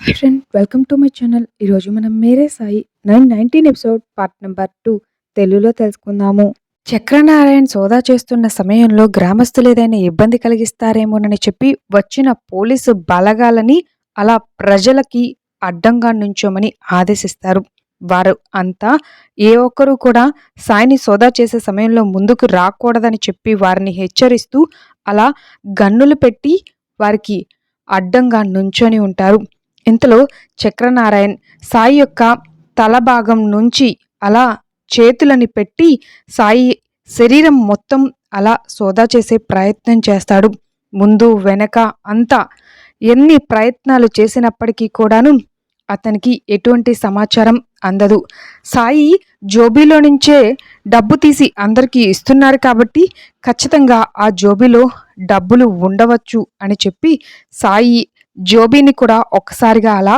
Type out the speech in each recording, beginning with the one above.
Hi friend welcome to my channel ఈరోజు మనం Mere Sai nine nineteen episode part number two తెలుగులో తెలుసుకుందాము. చక్రనారాయణ సోదా చేస్తున్న సమయంలో గ్రామస్తులు ఏదైనా ఇబ్బంది కలిగిస్తారేమోనని చెప్పి వచ్చిన పోలీసు బలగాలని అలా ప్రజలకి అడ్డంగా నుంచోమని ఆదేశిస్తారు. వారు అంతా ఏ ఒక్కరూ కూడా సాయిని సోదా చేసే సమయంలో ముందుకు రాకూడదని చెప్పి వారిని హెచ్చరిస్తూ అలా గన్నులు పెట్టి వారికి అడ్డంగా నుంచొని ఉంటారు. ఇంతలో చక్రనారాయణ్ సాయి యొక్క తల భాగం నుంచి అలా చేతులని పెట్టి సాయి శరీరం మొత్తం అలా సోదా చేసే ప్రయత్నం చేస్తాడు. ముందు వెనక అంతా ఎన్ని ప్రయత్నాలు చేసినప్పటికీ కూడాను అతనికి ఎటువంటి సమాచారం అందదు. సాయి జోబీలో నుంచే డబ్బు తీసి అందరికీ ఇస్తున్నారు కాబట్టి ఖచ్చితంగా ఆ జోబీలో డబ్బులు ఉండవచ్చు అని చెప్పి సాయి జోబీని కూడా ఒక్కసారిగా అలా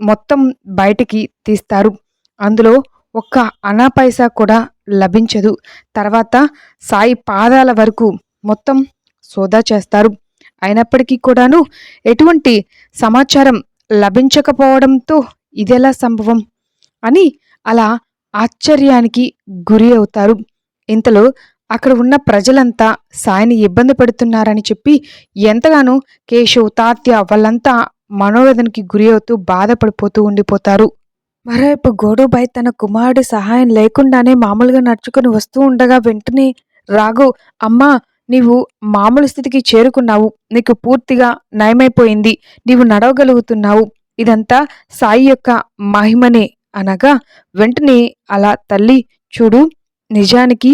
మొత్తం బయటికి తీస్తారు. అందులో ఒక్క అనా పైసా కూడా లభించదు. తర్వాత సాయి పాదాల వరకు మొత్తం సోదా చేస్తారు. అయినప్పటికీ కూడాను ఎటువంటి సమాచారం లభించకపోవడంతో ఇదెలా సంభవం అని అలా ఆశ్చర్యానికి గురి అవుతారు. ఇంతలో అక్కడ ఉన్న ప్రజలంతా సాయిని ఇబ్బంది పెడుతున్నారని చెప్పి ఎంతగానో కేశవ్ తాత్య వాళ్ళంతా మనోవేదనకి గురి అవుతూ బాధపడిపోతూ ఉండిపోతారు. మరోవైపు గోడుబాయ్ తన కుమారుడి సహాయం లేకుండానే మామూలుగా నడుచుకుని వస్తూ ఉండగా వెంటనే రాఘవ్ అమ్మా నీవు మామూలు స్థితికి చేరుకున్నావు. నీకు పూర్తిగా నయమైపోయింది. నీవు నడవగలుగుతున్నావు. ఇదంతా సాయి యొక్క మహిమనే. అనగా వెంటనే అలా తల్లి చూడు నిజానికి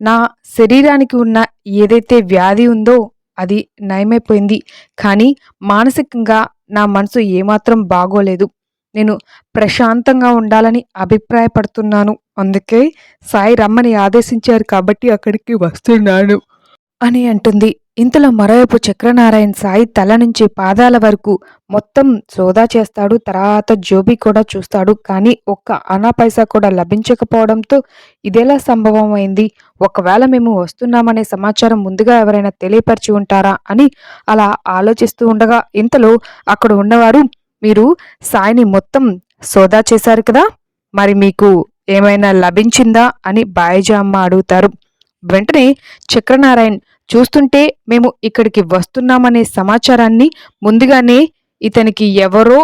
నా శరీరానికి ఉన్న ఏదైతే వ్యాధి ఉందో అది నయమైపోయింది. కానీ మానసికంగా నా మనసు ఏమాత్రం బాగోలేదు. నేను ప్రశాంతంగా ఉండాలని అభిప్రాయపడుతున్నాను. అందుకే సాయి రమ్మని ఆదేశించారు కాబట్టి అక్కడికి వస్తున్నాను అని అంటుంది. ఇంతలో మరోవైపు చక్రనారాయణ సాయి తల నుంచి పాదాల వరకు మొత్తం సోదా చేస్తాడు. తర్వాత జోబీ కూడా చూస్తాడు. కానీ ఒక్క అనా పైసా కూడా లభించకపోవడంతో ఇదేలా సంభవం అయింది ఒకవేళ మేము వస్తున్నామనే సమాచారం ముందుగా ఎవరైనా తెలియపరిచి ఉంటారా అని అలా ఆలోచిస్తూ ఉండగా ఇంతలో అక్కడ ఉన్నవారు మీరు సాయిని మొత్తం సోదా చేశారు కదా? మరి మీకు ఏమైనా లభించిందా? అని బాయజామ్మ అడుగుతారు. వెంటనే చక్రనారాయణ్ చూస్తుంటే మేము ఇక్కడికి వస్తున్నామనే సమాచారాన్ని ముందుగానే ఇతనికి ఎవరో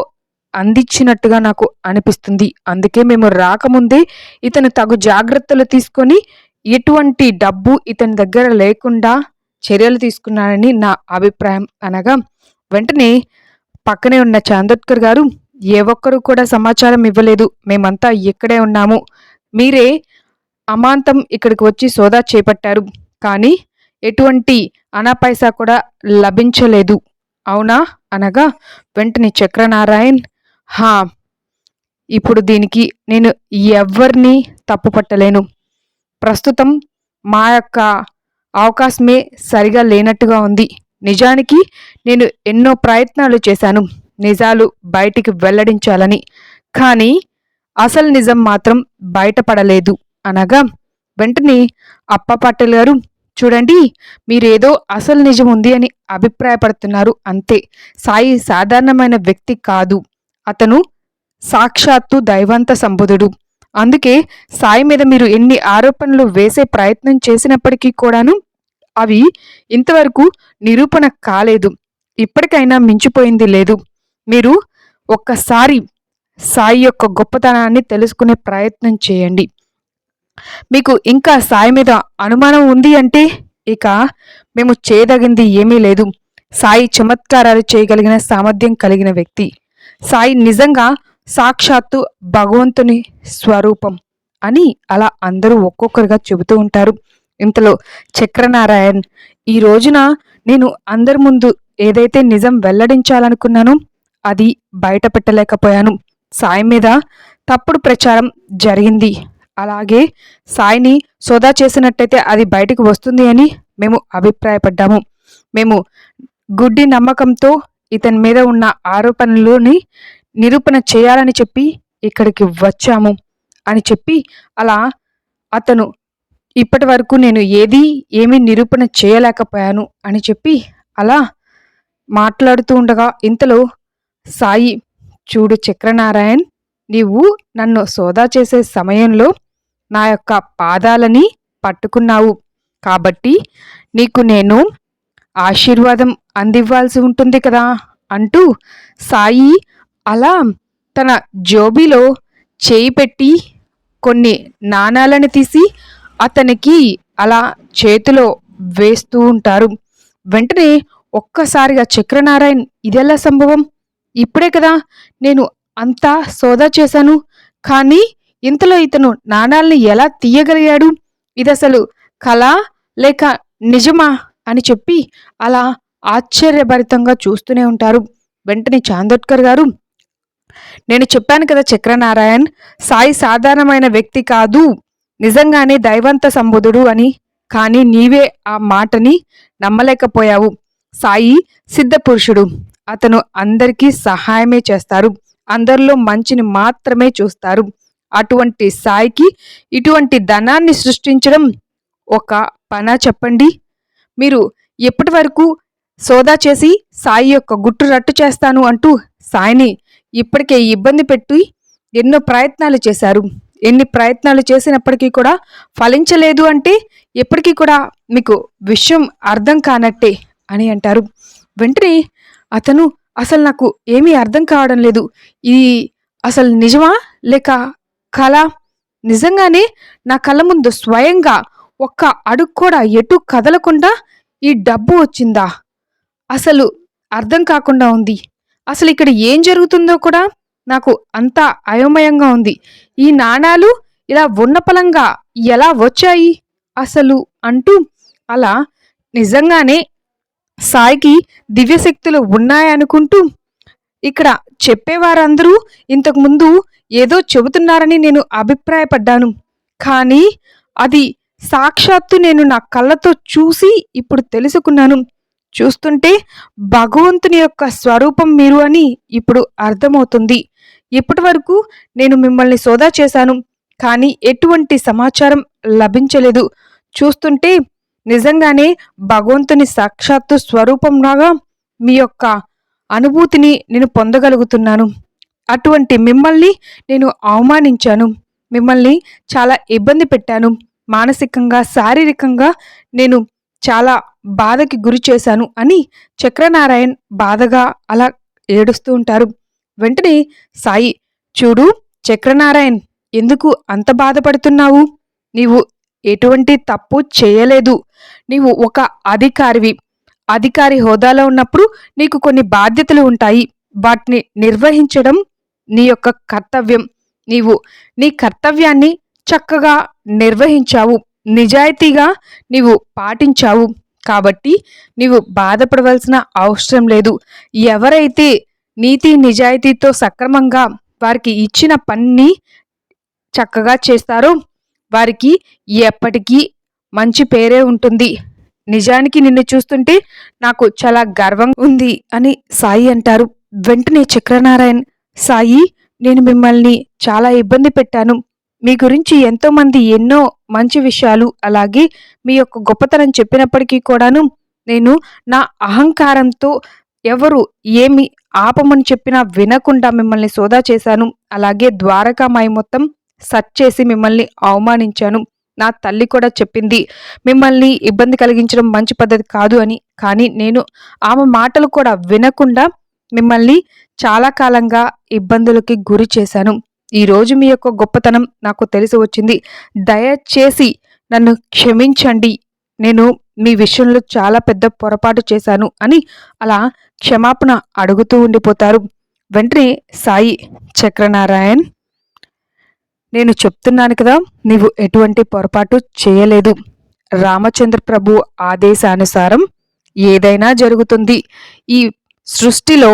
అందించినట్టుగా నాకు అనిపిస్తుంది. అందుకే మేము రాకముందే ఇతను తగు జాగ్రత్తలు తీసుకొని ఎటువంటి డబ్బు ఇతని దగ్గర లేకుండా చర్యలు తీసుకున్నానని నా అభిప్రాయం అనగా వెంటనే పక్కనే ఉన్న చాందోత్కర్ గారు ఏ ఒక్కరు కూడా సమాచారం ఇవ్వలేదు. మేమంతా ఇక్కడే ఉన్నాము. మీరే అమాంతం ఇక్కడికి వచ్చి సోదా చేపట్టారు. కానీ ఎటువంటి అనాపైసా కూడా లభించలేదు. అవునా? అనగా వెంటనే చక్రనారాయణ్ హా ఇప్పుడు దీనికి నేను ఎవరిని తప్పు పట్టలేను. ప్రస్తుతం మా యొక్క అవకాశమే సరిగా లేనట్టుగా ఉంది. నిజానికి నేను ఎన్నో ప్రయత్నాలు చేశాను. నిజాలు బయటికి వెల్లడించాలని. కానీ అసలు నిజం మాత్రం బయటపడలేదు. అనగా వెంటనే అప్ప పట్టెల్ గారు చూడండి మీరేదో అసలు నిజం ఉంది అని అభిప్రాయపడుతున్నారు. అంతే. సాయి సాధారణమైన వ్యక్తి కాదు. అతను సాక్షాత్తు దైవంత సంబుధుడు. అందుకే సాయి మీద మీరు ఎన్ని ఆరోపణలు వేసే ప్రయత్నం చేసినప్పటికీ కూడాను అవి ఇంతవరకు నిరూపణ కాలేదు. ఇప్పటికైనా మించిపోయింది లేదు. మీరు ఒక్కసారి సాయి యొక్క గొప్పతనాన్ని తెలుసుకునే ప్రయత్నం చేయండి. మీకు ఇంకా సాయి మీద అనుమానం ఉంది అంటే ఇక మేము చేయదగింది ఏమీ లేదు. సాయి చమత్కారాలు చేయగలిగిన సామర్థ్యం కలిగిన వ్యక్తి. సాయి నిజంగా సాక్షాత్తు భగవంతుని స్వరూపం అని అలా అందరూ ఒక్కొక్కరుగా చెబుతూ ఉంటారు. ఇంతలో చక్రనారాయణ్ ఈ రోజున నేను అందరి ముందు ఏదైతే నిజం వెల్లడించాలనుకున్నానో అది బయట పెట్టలేకపోయాను సాయి మీద తప్పుడు ప్రచారం జరిగింది. అలాగే సాయిని సోదా చేసినట్టయితే అది బయటకు వస్తుంది అని మేము అభిప్రాయపడ్డాము. మేము గుడ్డి నమ్మకంతో ఇతని మీద ఉన్న ఆరోపణలని నిరూపణ చేయాలని చెప్పి ఇక్కడికి వచ్చాము అని చెప్పి అలా అతను ఇప్పటి వరకు నేను ఏది ఏమీ నిరూపణ చేయలేకపోయాను అని చెప్పి అలా మాట్లాడుతూ ఉండగా ఇంతలో సాయి చూడు చక్రనారాయణ్ నీవు నన్ను సోదా చేసే సమయంలో నా యొక్క పాదాలని పట్టుకున్నావు. కాబట్టి నీకు నేను ఆశీర్వాదం అందివ్వాల్సి ఉంటుంది కదా అంటూ సాయి అలా తన జోబీలో చేయి పెట్టి కొన్ని నాణాలను తీసి అతనికి అలా చేతిలో వేస్తూ ఉంటారు. వెంటనే ఒక్కసారిగా చక్రనారాయణ్ ఇదెలా సంభవం? ఇప్పుడే కదా నేను అంతా సోదా చేశాను. కానీ ఇంతలో ఇతను నాణాల్ని ఎలా తీయగలిగాడు? ఇది అసలు కళ లేక నిజమా? అని చెప్పి అలా ఆశ్చర్యభరితంగా చూస్తూనే ఉంటారు వెంటనే చాందోట్కర్ గారు. నేను చెప్పాను కదా చక్రనారాయణ్ సాయి సాధారణమైన వ్యక్తి కాదు నిజంగానే దైవంత సంబుధుడు అని కానీ నీవే ఆ మాటని నమ్మలేకపోయావు. సాయి సిద్ధపురుషుడు అతను అందరికీ సహాయమే చేస్తారు అందరిలో మంచిని మాత్రమే చూస్తారు. అటువంటి సాయికి ఇటువంటి ధనాన్ని సృష్టించడం ఒక పన చెప్పండి? మీరు ఎప్పటి వరకు సోదా చేసి సాయి యొక్క గుట్టు రట్టు చేస్తాను అంటూ సాయిని ఇప్పటికే ఇబ్బంది పెట్టి ఎన్నో ప్రయత్నాలు చేశారు. ఎన్ని ప్రయత్నాలు చేసినప్పటికీ కూడా ఫలించలేదు అంటే ఎప్పటికీ కూడా మీకు విషయం అర్థం కానట్టే అని అంటారు. వెంటనే అతను అసలు నాకు ఏమీ అర్థం కావడం లేదు. ఇది అసలు నిజమా లేక కళ నిజంగానే నా కళ్ళ ముందు స్వయంగా ఒక్క అడుగు కూడా ఎటు కదలకుండా ఈ డబ్బు వచ్చిందా? అసలు అర్థం కాకుండా ఉంది. అసలు ఇక్కడ ఏం జరుగుతుందో కూడా నాకు అంతా అయోమయంగా ఉంది. ఈ నాణాలు ఇలా ఉన్నపలంగా ఎలా వచ్చాయి? అసలు అంటూ అలా నిజంగానే సాయికి దివ్యశక్తులు ఉన్నాయనుకుంటూ ఇక్కడ చెప్పేవారందరూ ఇంతకుముందు ఏదో చెబుతున్నారని నేను అభిప్రాయపడ్డాను. కానీ అది సాక్షాత్తు నేను నా కళ్ళతో చూసి ఇప్పుడు తెలుసుకున్నాను. చూస్తుంటే భగవంతుని యొక్క స్వరూపం మీరు అని ఇప్పుడు అర్థమవుతుంది. ఇప్పటి వరకు నేను మిమ్మల్ని సోదా చేశాను. కానీ ఎటువంటి సమాచారం లభించలేదు. చూస్తుంటే నిజంగానే భగవంతుని సాక్షాత్తు స్వరూపంలాగా మీ యొక్క అనుభూతిని నేను పొందగలుగుతున్నాను. అటువంటి మిమ్మల్ని నేను అవమానించాను. మిమ్మల్ని చాలా ఇబ్బంది పెట్టాను. మానసికంగా శారీరకంగా నేను చాలా బాధకి గురి చేశాను అని చక్రనారాయణ్ బాధగా అలా ఏడుస్తూ ఉంటారు. వెంటనే సాయి చూడు చక్రనారాయణ్ ఎందుకు అంత బాధపడుతున్నావు? నీవు ఎటువంటి తప్పు చేయలేదు. నీవు ఒక అధికారివి. అధికారి హోదాలో ఉన్నప్పుడు నీకు కొన్ని బాధ్యతలు ఉంటాయి. వాటిని నిర్వహించడం నీ యొక్క కర్తవ్యం. నీవు నీ కర్తవ్యాన్ని చక్కగా నిర్వహించావు. నిజాయితీగా నీవు పాటించావు. కాబట్టి నీవు బాధపడవలసిన అవసరం లేదు. ఎవరైతే నీతి నిజాయితీతో సక్రమంగా వారికి ఇచ్చిన పనిని చక్కగా చేస్తారో వారికి ఎప్పటికీ మంచి పేరే ఉంటుంది. నిజానికి నిన్ను చూస్తుంటే నాకు చాలా గర్వం ఉంది అని సాయి అంటారు. వెంటనే చక్రనారాయణ్ సాయి నేను మిమ్మల్ని చాలా ఇబ్బంది పెట్టాను. మీ గురించి ఎంతోమంది ఎన్నో మంచి విషయాలు అలాగే మీ యొక్క గొప్పతనం చెప్పినప్పటికీ కూడాను నేను నా అహంకారంతో ఎవరు ఏమి ఆపమని చెప్పినా వినకుండా మిమ్మల్ని సోదా చేశాను. అలాగే ద్వారకామాయి మొత్తం సర్చ్ చేసి మిమ్మల్ని అవమానించాను. నా తల్లి కూడా చెప్పింది మిమ్మల్ని ఇబ్బంది కలిగించడం మంచి పద్ధతి కాదు అని. కానీ నేను ఆమె మాటలు కూడా వినకుండా మిమ్మల్ని చాలా కాలంగా ఇబ్బందులకి గురి చేశాను. ఈరోజు మీ యొక్క గొప్పతనం నాకు తెలిసి వచ్చింది. దయచేసి నన్ను క్షమించండి. నేను మీ విషయంలో చాలా పెద్ద పొరపాటు చేశాను అని అలా క్షమాపణ అడుగుతూ ఉండిపోతారు. వెంటనే సాయి చక్రనారాయణ్. నేను చెప్తున్నాను కదా నీవు ఎటువంటి పొరపాటు చేయలేదు. రామచంద్ర ప్రభు ఆదేశానుసారం ఏదైనా జరుగుతుంది. ఈ సృష్టిలో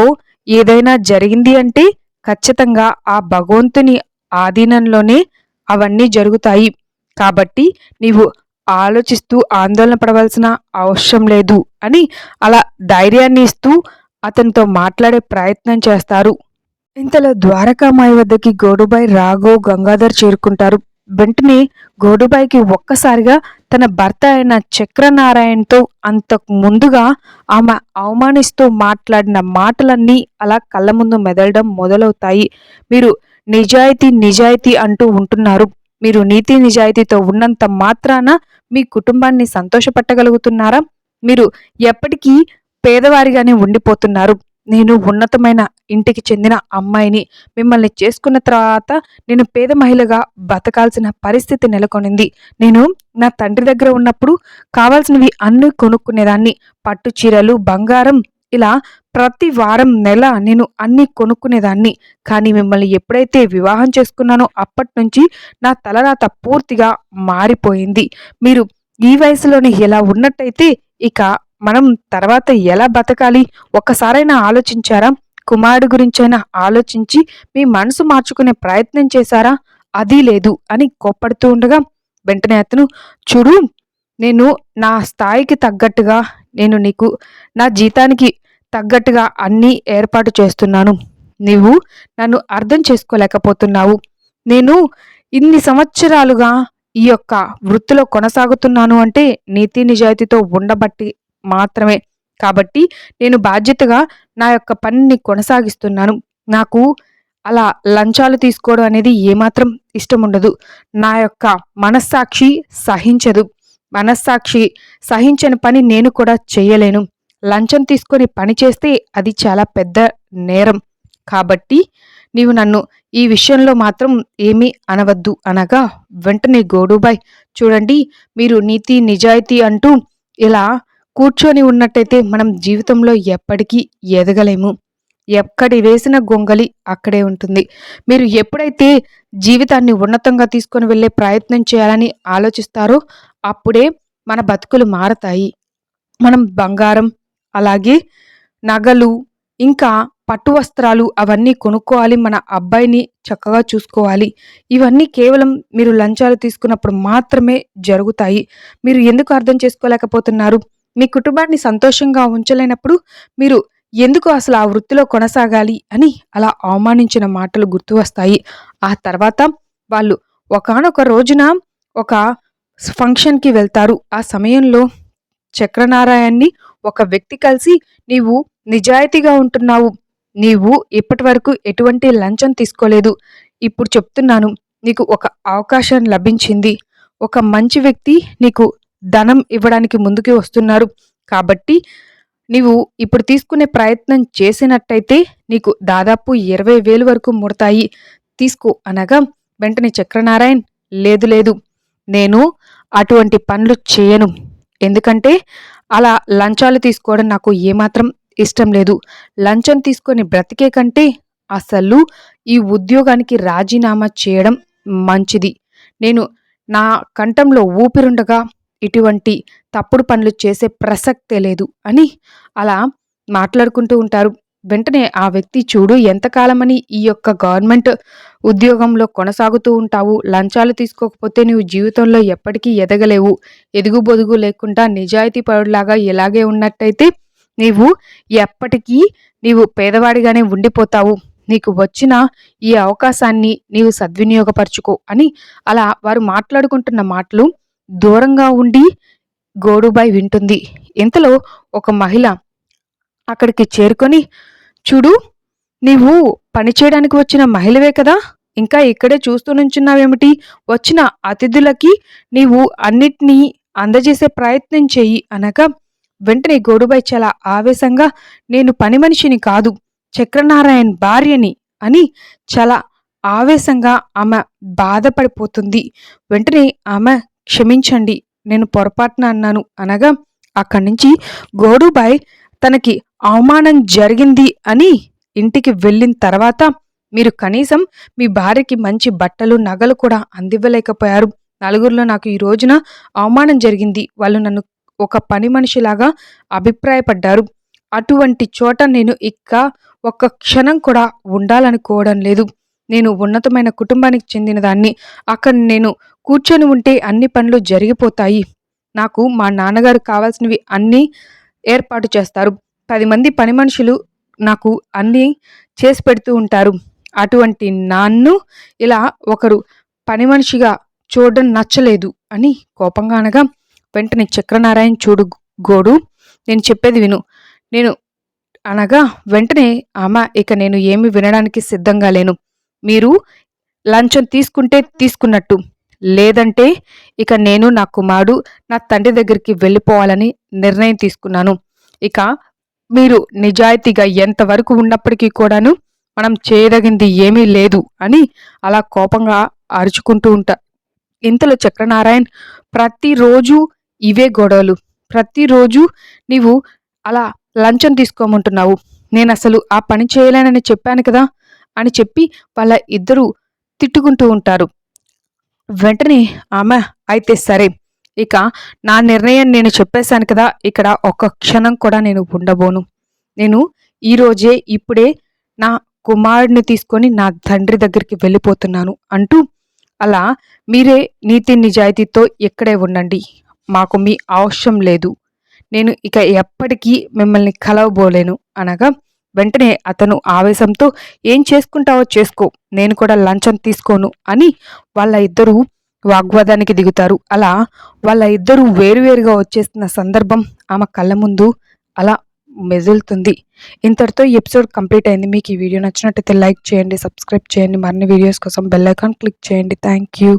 ఏదైనా జరిగింది అంటే ఖచ్చితంగా ఆ భగవంతుని ఆధీనంలోనే అవన్నీ జరుగుతాయి. కాబట్టి నీవు ఆలోచిస్తూ ఆందోళన పడవలసిన అవసరం లేదు అని అలా ధైర్యాన్ని ఇస్తూ అతనితో మాట్లాడే ప్రయత్నం చేస్తారు. ఇంతలో ద్వారకామాయి వద్దకి గోడుబాయ్ రాఘవ్ గంగాధర్ చేరుకుంటారు. వెంటనే గోడుబాయికి ఒక్కసారిగా తన భర్త అయిన చక్రనారాయణతో అంతకు ముందుగా ఆమె అవమానిస్తూ మాట్లాడిన మాటలన్నీ అలా కళ్ళ ముందు మెదలడం మొదలవుతాయి. మీరు నిజాయితీ నిజాయితీ అంటూ ఉంటున్నారు. మీరు నీతి నిజాయితీతో ఉన్నంత మాత్రాన మీ కుటుంబాన్ని సంతోషపెట్టగలుగుతున్నారా? మీరు ఎప్పటికీ పేదవారిగానే ఉండిపోతున్నారు. నేను ఉన్నతమైన ఇంటికి చెందిన అమ్మాయిని మిమ్మల్ని చేసుకున్న తర్వాత నేను పేద మహిళగా బతకాల్సిన పరిస్థితి నెలకొనింది. నేను నా తండ్రి దగ్గర ఉన్నప్పుడు కావాల్సినవి అన్నీ కొనుక్కునేదాన్ని. పట్టు చీరలు బంగారం ఇలా ప్రతి వారం నెల నేను అన్నీ కొనుక్కునేదాన్ని. కానీ మిమ్మల్ని ఎప్పుడైతే వివాహం చేసుకున్నానో అప్పటి నుంచి నా తలరాత పూర్తిగా మారిపోయింది. మీరు ఈ వయసులోనే ఎలా ఉన్నట్టయితే ఇక మనం తర్వాత ఎలా బతకాలి? ఒక్కసారైనా ఆలోచించారా? కుమారుడు గురించైనా ఆలోచించి మీ మనసు మార్చుకునే ప్రయత్నం చేశారా? అది లేదు అని కోప్పడుతూ ఉండగా వెంటనే అతను చూడు నేను నా స్థాయికి తగ్గట్టుగా నేను నీకు నా జీతానికి తగ్గట్టుగా అన్నీ ఏర్పాటు చేస్తున్నాను. నీవు నన్ను అర్థం చేసుకోలేకపోతున్నావు. నేను ఇన్ని సంవత్సరాలుగా ఈ యొక్క వృత్తిలో కొనసాగుతున్నాను అంటే నీతి నిజాయితీతో ఉండబట్టి మాత్రమే. కాబట్టి నేను బాధ్యతగా నా యొక్క పనిని కొనసాగిస్తున్నాను. నాకు అలా లంచాలు తీసుకోవడం అనేది ఏమాత్రం ఇష్టం ఉండదు. నా యొక్క మనస్సాక్షి సహించదు. మనస్సాక్షి సహించని పని నేను కూడా చేయలేను. లంచం తీసుకొని పని చేస్తే అది చాలా పెద్ద నేరం. కాబట్టి నీవు నన్ను ఈ విషయంలో మాత్రం ఏమీ అనవద్దు అనగా వెంటనే గోడుబాయ్ చూడండి మీరు నీతి నిజాయితీ అంటూ ఇలా కూర్చొని ఉన్నట్టయితే మనం జీవితంలో ఎప్పటికీ ఎదగలేము. ఎక్కడి వేసిన గొంగలి అక్కడే ఉంటుంది. మీరు ఎప్పుడైతే జీవితాన్ని ఉన్నతంగా తీసుకొని వెళ్ళే ప్రయత్నం చేయాలని ఆలోచిస్తారో అప్పుడే మన బతుకులు మారతాయి. మనం బంగారం అలాగే నగలు ఇంకా పట్టు వస్త్రాలు అవన్నీ కొనుక్కోవాలి. మన అబ్బాయిని చక్కగా చూసుకోవాలి. ఇవన్నీ కేవలం మీరు లంచాలు తీసుకున్నప్పుడు మాత్రమే జరుగుతాయి. మీరు ఎందుకు అర్థం చేసుకోలేకపోతున్నారు? మీ కుటుంబాన్ని సంతోషంగా ఉంచలేనప్పుడు మీరు ఎందుకు అసలు ఆ వృత్తిలో కొనసాగాలి అని అలా అవమానించిన మాటలు గుర్తు వస్తాయి. ఆ తర్వాత వాళ్ళు ఒకనొక రోజున ఒక ఫంక్షన్కి వెళ్తారు. ఆ సమయంలో చక్రనారాయణ్ణి ఒక వ్యక్తి కలిసి నీవు నిజాయితీగా ఉంటున్నావు. నీవు ఇప్పటి వరకు ఎటువంటి లంచం తీసుకోలేదు. ఇప్పుడు చెప్తున్నాను. నీకు ఒక అవకాశం లభించింది. ఒక మంచి వ్యక్తి నీకు ధనం ఇవ్వడానికి ముందుకు వస్తున్నారు. కాబట్టి నీవు ఇప్పుడు తీసుకునే ప్రయత్నం చేసినట్టయితే నీకు దాదాపు ఇరవై వేలు వరకు ముడతాయి. తీసుకో అనగా వెంటనే చక్రనారాయణ్ లేదు లేదు నేను అటువంటి పనులు చేయను. ఎందుకంటే అలా లంచాలు తీసుకోవడం నాకు ఏమాత్రం ఇష్టం లేదు. లంచం తీసుకొని బ్రతికే కంటే అసలు ఈ ఉద్యోగానికి రాజీనామా చేయడం మంచిది. నేను నా కంఠంలో ఊపిరుండగా ఇటువంటి తప్పుడు పనులు చేసే ప్రసక్తే లేదు అని అలా మాట్లాడుకుంటూ ఉంటారు. వెంటనే ఆ వ్యక్తి చూడు ఎంతకాలమని ఈ యొక్క గవర్నమెంట్ ఉద్యోగంలో కొనసాగుతూ ఉంటావు. లంచాలు తీసుకోకపోతే నువ్వు జీవితంలో ఎప్పటికీ ఎదగలేవు. ఎదుగు బొదుగు లేకుండా నిజాయితీ పరుడులాగా ఇలాగే ఉన్నట్టయితే నీవు ఎప్పటికీ నీవు పేదవాడిగానే ఉండిపోతావు. నీకు వచ్చిన ఈ అవకాశాన్ని నీవు సద్వినియోగపరచుకో అని అలా వారు మాట్లాడుకుంటున్న మాటలు దూరంగా ఉండి గోడుబాయ్ వింటుంది. ఇంతలో ఒక మహిళ అక్కడికి చేరుకొని చూడు నీవు పనిచేయడానికి వచ్చిన మహిళవే కదా? ఇంకా ఇక్కడే చూస్తూ నుంచున్నావేమిటి? వచ్చిన అతిథులకి నీవు అన్నిటినీ అందజేసే ప్రయత్నం చెయ్యి అనగా వెంటనే గోడుబాయ్ చాలా ఆవేశంగా నేను పని మనిషిని కాదు చక్రనారాయణ్ భార్యని అని చాలా ఆవేశంగా ఆమె బాధపడిపోతుంది. వెంటనే ఆమె క్షమించండి నేను పొరపాటున అన్నాను. అనగా అక్కడి నుంచి గోడుబాయ్ తనకి అవమానం జరిగింది అని ఇంటికి వెళ్ళిన తర్వాత మీరు కనీసం మీ భార్యకి మంచి బట్టలు నగలు కూడా అందివ్వలేకపోయారు. నలుగురిలో నాకు ఈ రోజున అవమానం జరిగింది. వాళ్ళు నన్ను ఒక పని మనిషిలాగా అభిప్రాయపడ్డారు. అటువంటి చోట నేను ఇక్క ఒక్క క్షణం కూడా ఉండాలనుకోవడం లేదు. నేను ఉన్నతమైన కుటుంబానికి చెందినదాన్ని. అక్కడ నేను కూర్చొని ఉంటే అన్ని పనులు జరిగిపోతాయి. నాకు మా నాన్నగారు కావాల్సినవి అన్నీ ఏర్పాటు చేస్తారు. పది మంది పని మనుషులు నాకు అన్నీ చేసి పెడుతూ ఉంటారు. అటువంటి నాన్ను ఇలా ఒకరు పని మనిషిగా చూడడం నచ్చలేదు అని కోపంగా అనగా వెంటనే చక్రనారాయణ చూడు గోడు నేను చెప్పేది విను. నేను అనగా వెంటనే ఆమె ఇక నేను ఏమి వినడానికి సిద్ధంగా లేను. మీరు లంచం తీసుకుంటే తీసుకున్నట్టు. లేదంటే ఇక నేను నా కుమారుడు నా తండ్రి దగ్గరికి వెళ్ళిపోవాలని నిర్ణయం తీసుకున్నాను. ఇక మీరు నిజాయితీగా ఎంతవరకు ఉన్నప్పటికీ కూడాను మనం చేయదగింది ఏమీ లేదు అని అలా కోపంగా అరుచుకుంటూ ఉంటా. ఇంతలో చక్రనారాయణ్ ప్రతిరోజు ఇవే గొడవలు. ప్రతిరోజు నీవు అలా లంచం తీసుకోమంటున్నావు. నేను అసలు ఆ పని చేయలేనని చెప్పాను కదా అని చెప్పి వాళ్ళ ఇద్దరు తిట్టుకుంటూ ఉంటారు. వెంటనే ఆమె అయితే సరే. ఇక నా నిర్ణయం నేను చెప్పేశాను కదా ఇక్కడ ఒక క్షణం కూడా నేను ఉండబోను. నేను ఈరోజే ఇప్పుడే నా కుమారుడిని తీసుకొని నా తండ్రి దగ్గరికి వెళ్ళిపోతున్నాను అంటూ అలా మీరే నీతి నిజాయితీతో ఇక్కడే ఉండండి. మాకు మీ అవసరం లేదు. నేను ఇక ఎప్పటికీ మిమ్మల్ని కలవబోలేను అనగా వెంటనే అతను ఆవేశంతో ఏం చేసుకుంటావో చేసుకో నేను కూడా లంచం తీసుకోను అని వాళ్ళ ఇద్దరూ వాగ్వాదానికి దిగుతారు. అలా వాళ్ళ ఇద్దరూ వేరువేరుగా వచ్చేస్తున్న సందర్భం ఆమె కళ్ళ ముందు అలా మెదులుతుంది. ఇంతటితో ఈ ఎపిసోడ్ కంప్లీట్ అయింది. మీకు ఈ వీడియో నచ్చినట్టయితే లైక్ చేయండి సబ్స్క్రైబ్ చేయండి. మరిన్ని వీడియోస్ కోసం బెల్ ఐకాన్ క్లిక్ చేయండి. Thank you.